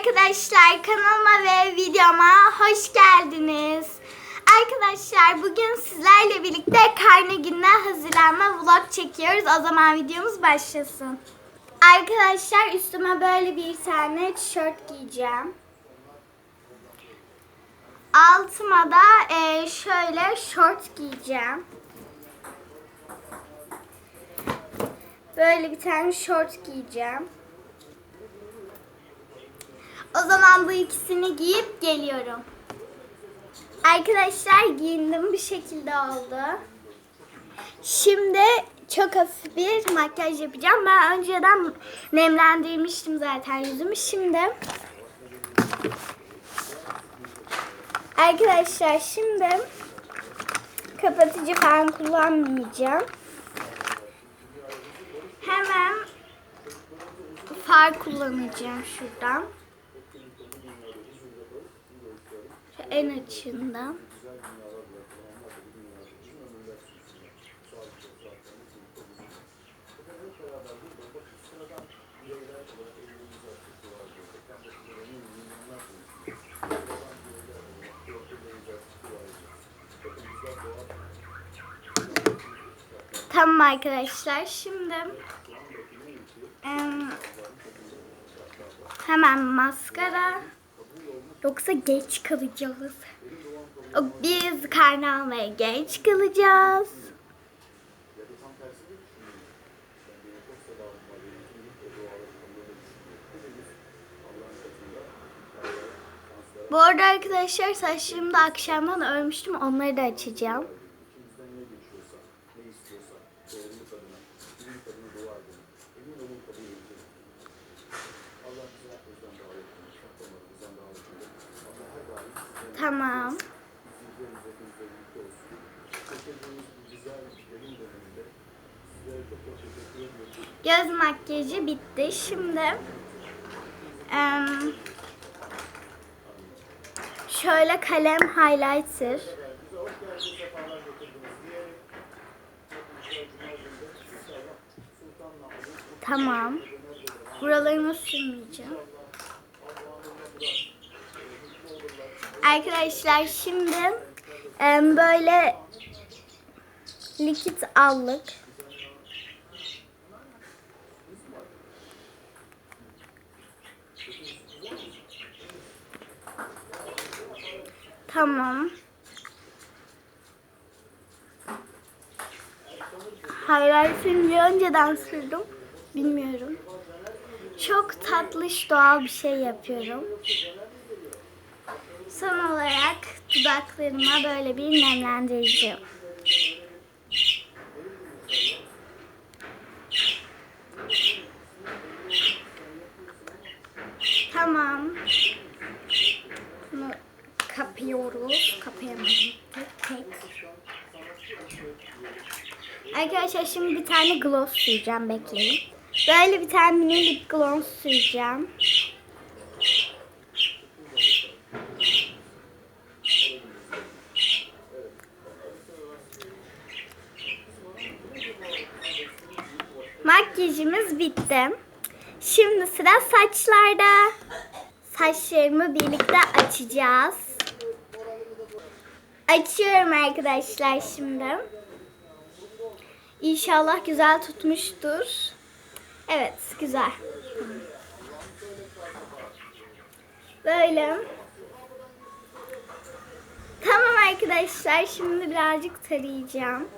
arkadaşlar kanalıma ve videoma hoş geldiniz. Arkadaşlar bugün sizlerle birlikte karne gününe hazırlanma vlog çekiyoruz. O zaman videomuz başlasın. Arkadaşlar üstüme böyle bir tane tişört giyeceğim. Altıma da e, şöyle şort giyeceğim. Böyle bir tane şort giyeceğim. O zaman bu ikisini giyip geliyorum. Arkadaşlar giyindim bir şekilde oldu. Şimdi çok hafif bir makyaj yapacağım. Ben önceden nemlendirmiştim zaten yüzümü. Şimdi Arkadaşlar şimdi kapatıcı falan kullanmayacağım. Hemen far kullanacağım şuradan. En açığından. Tamam arkadaşlar. Şimdi em, hemen maskara. Yoksa geç kalacağız. Biz karne almaya geç kalacağız. Bu arada arkadaşlar saçlarımı da akşamdan örmüştüm. Onları da açacağım. Tamam. Göz makyajı bitti. Şimdi şöyle kalem highlighter. Tamam. Buralarımı sürmeyeceğim. Arkadaşlar şimdi böyle likit allık. Tamam. Highlighter'ı niye önceden sürdüm bilmiyorum. Çok tatlış doğal bir şey yapıyorum. Son olarak dudaklarıma böyle bir nemlendirici. Tamam. Bunu kapıyoruz. Kapayamadım. Arkadaşlar şimdi bir tane gloss süreceğim. Bekleyin. Böyle bir tane mini lip gloss süreceğim. Makyajımız bitti. Şimdi sıra saçlarda. Saçlarımı birlikte açacağız. Açıyorum arkadaşlar şimdi. İnşallah güzel tutmuştur. Evet, güzel. Böyle. Tamam arkadaşlar, şimdi birazcık tarayacağım.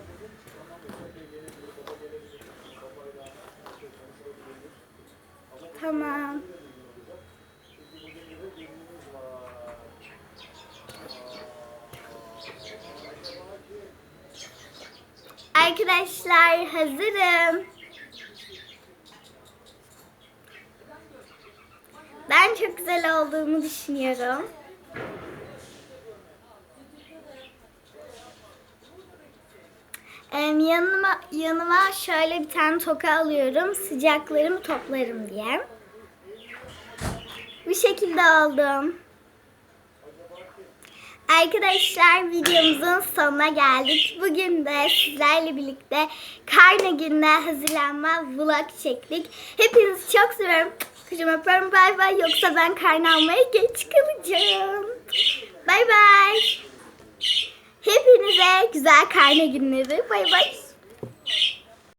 Tamam. Arkadaşlar hazırım. Ben çok güzel olduğumu düşünüyorum. Em, yanıma yanıma şöyle bir tane toka alıyorum. Sıcaklarımı toplarım diye. Bu şekilde aldım. Arkadaşlar videomuzun sonuna geldik. Bugün de sizlerle birlikte karne gününe hazırlanma vlog çektik. Hepinizi çok seviyorum. Kocaman öpüyorum bay bay yoksa ben karne almaya geç kalacağım. Bay bay. Hepinize güzel karne günleri. Bay bay.